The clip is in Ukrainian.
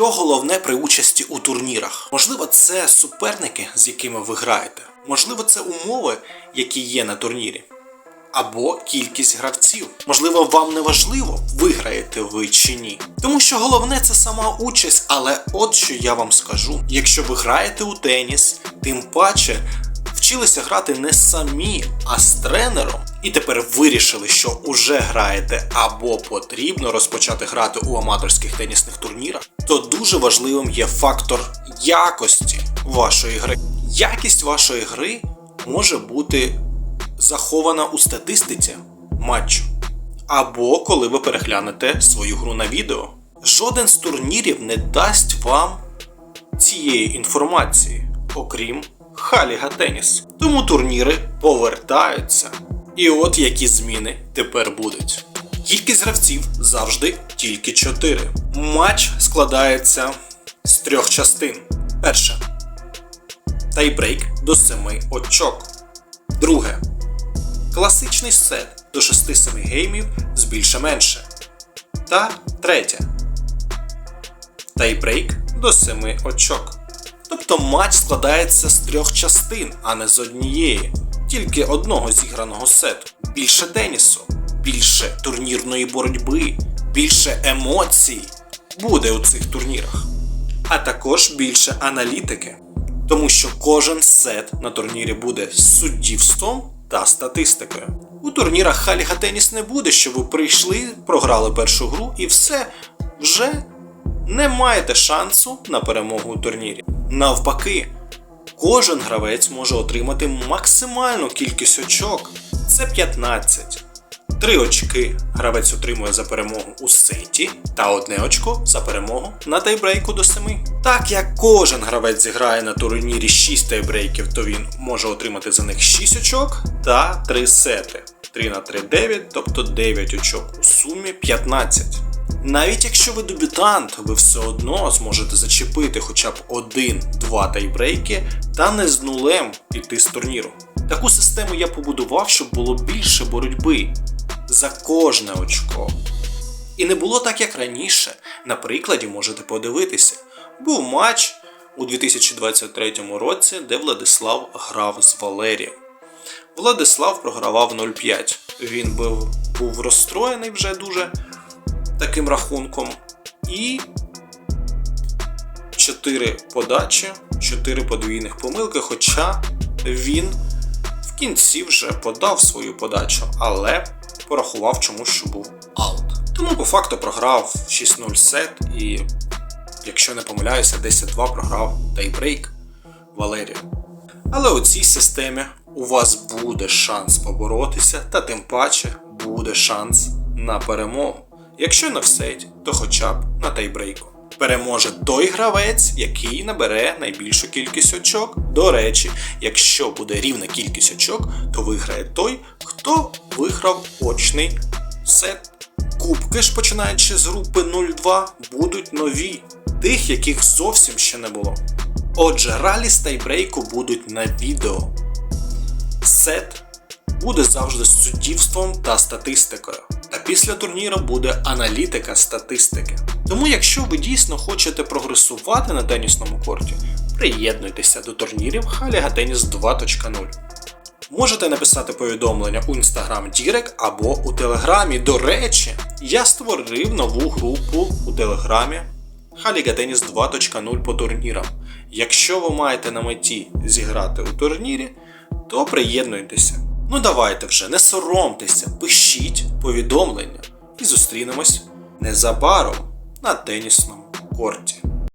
Що головне при участі у турнірах? Можливо, це суперники, з якими ви граєте. Можливо, це умови, які є на турнірі. Або кількість гравців. Можливо, вам не важливо, виграєте ви чи ні. Тому що головне це сама участь, але от що я вам скажу: якщо ви граєте у теніс, тим паче вчилися грати не самі, а з тренером, і тепер вирішили, що уже граєте або потрібно розпочати грати у аматорських тенісних турнірах, то дуже важливим є фактор якості вашої гри. Якість вашої гри може бути захована у статистиці матчу. Або коли ви переглянете свою гру на відео. Жоден з турнірів не дасть вам цієї інформації, окрім Халіга Теніс. Тому турніри повертаються. І от які зміни тепер будуть. Кількість гравців завжди тільки 4. Матч складається з трьох частин. Перше. Тайбрейк до 7 очок. Друге. Класичний сет до 6-7 геймів з більше-менше. Та третє. Тайбрейк до 7 очок. Тобто матч складається з трьох частин, а не з однієї. Тільки одного зіграного сету. Більше тенісу, більше турнірної боротьби, більше емоцій буде у цих турнірах. А також більше аналітики. Тому що кожен сет на турнірі буде з суддівством та статистикою. У турнірах Халіга Теніс не буде, що ви прийшли, програли першу гру і все вже не маєте шансу на перемогу у турнірі. Навпаки, кожен гравець може отримати максимальну кількість очок. Це 15. 3 очки гравець отримує за перемогу у сеті та одне очко за перемогу на тайбрейку до 7. Так як кожен гравець зіграє на турнірі 6 тайбрейків, то він може отримати за них 6 очок та 3 сети. 3 на 3 9, тобто 9 очок у сумі 15. Навіть якщо ви дебютант, ви все одно зможете зачепити хоча б один-два тайбрейки та не з нулем піти з турніру. Таку систему я побудував, щоб було більше боротьби за кожне очко. І не було так, як раніше. На прикладі можете подивитися. Був матч у 2023 році, де Владислав грав з Валерієм. Владислав програвав 0-5. Він був, був розстроєний вже дуже таким рахунком. І 4 подачі, 4 подвійних помилки, хоча він в кінці вже подав свою подачу, але порахував чомусь, що був аут. Тому по факту програв 6-0 сет і, якщо не помиляюся, 10-2 програв тайбрейк Валерію. Але у цій системі у вас буде шанс поборотися, та тим паче буде шанс на перемогу. Якщо не в сеті, то хоча б на тайбрейку. Переможе той гравець, який набере найбільшу кількість очок. До речі, якщо буде рівна кількість очок, то виграє той, хто виграв очний сет. Кубки ж, починаючи з групи 0-2, будуть нові, тих, яких зовсім ще не було. Отже, ралі з тайбрейку будуть на відео. Сет буде завжди з суддівством та статистикою. Після турніру буде аналітика статистики. Тому, якщо ви дійсно хочете прогресувати на тенісному корті, приєднуйтеся до турнірів Халіга Теніс 2.0. Можете написати повідомлення у Instagram Direct або у Телеграмі. До речі, я створив нову групу у Телеграмі Халіга Теніс 2.0 по турнірам. Якщо ви маєте на меті зіграти у турнірі, то приєднуйтеся. Ну давайте вже, не соромтеся, пишіть повідомлення і зустрінемось незабаром на тенісному корті.